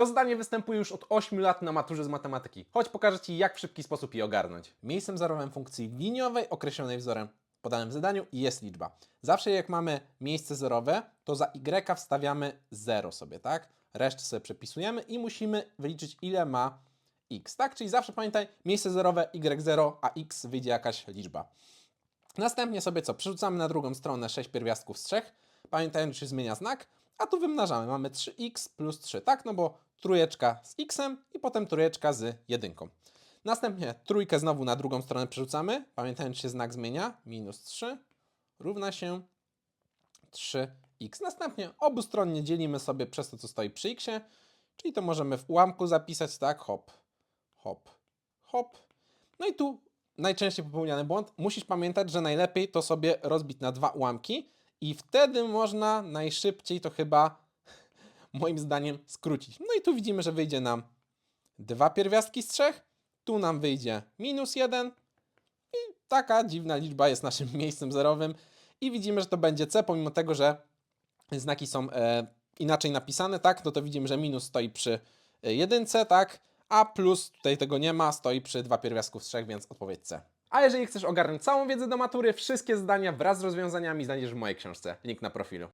To zdanie występuje już od 8 lat na maturze z matematyki. Chodź pokażę Ci, jak w szybki sposób je ogarnąć. Miejscem zerowym funkcji liniowej określonej wzorem podanym w zadaniu jest liczba. Zawsze jak mamy miejsce zerowe, to za y wstawiamy 0 sobie, tak? Resztę sobie przepisujemy i musimy wyliczyć, ile ma x, tak? Czyli zawsze pamiętaj, miejsce zerowe y0, a x wyjdzie jakaś liczba. Następnie sobie co? Przerzucamy na drugą stronę 6 pierwiastków z 3. Pamiętajmy, się zmienia znak. A tu wymnażamy. Mamy 3x plus 3, tak? No bo trójeczka z xem i potem trójeczka z jedynką. Następnie trójkę znowu na drugą stronę przerzucamy. Pamiętajmy, że się znak zmienia. Minus 3 równa się 3x. Następnie obustronnie dzielimy sobie przez to, co stoi przy x. Czyli to możemy w ułamku zapisać, tak? Hop, hop, hop. No i tu najczęściej popełniany błąd. Musisz pamiętać, że najlepiej to sobie rozbić na dwa ułamki i wtedy można najszybciej to chyba, moim zdaniem, skrócić. No i tu widzimy, że wyjdzie nam dwa pierwiastki z trzech, tu nam wyjdzie minus jeden. I taka dziwna liczba jest naszym miejscem zerowym. I widzimy, że to będzie c, pomimo tego, że znaki są e, inaczej napisane, tak, no to widzimy, że minus stoi przy e, jedynce, tak, a plus tutaj tego nie ma, stoi przy dwa pierwiastków z trzech, więc odpowiedź C. A jeżeli chcesz ogarnąć całą wiedzę do matury, wszystkie zdania wraz z rozwiązaniami znajdziesz w mojej książce. Link na profilu.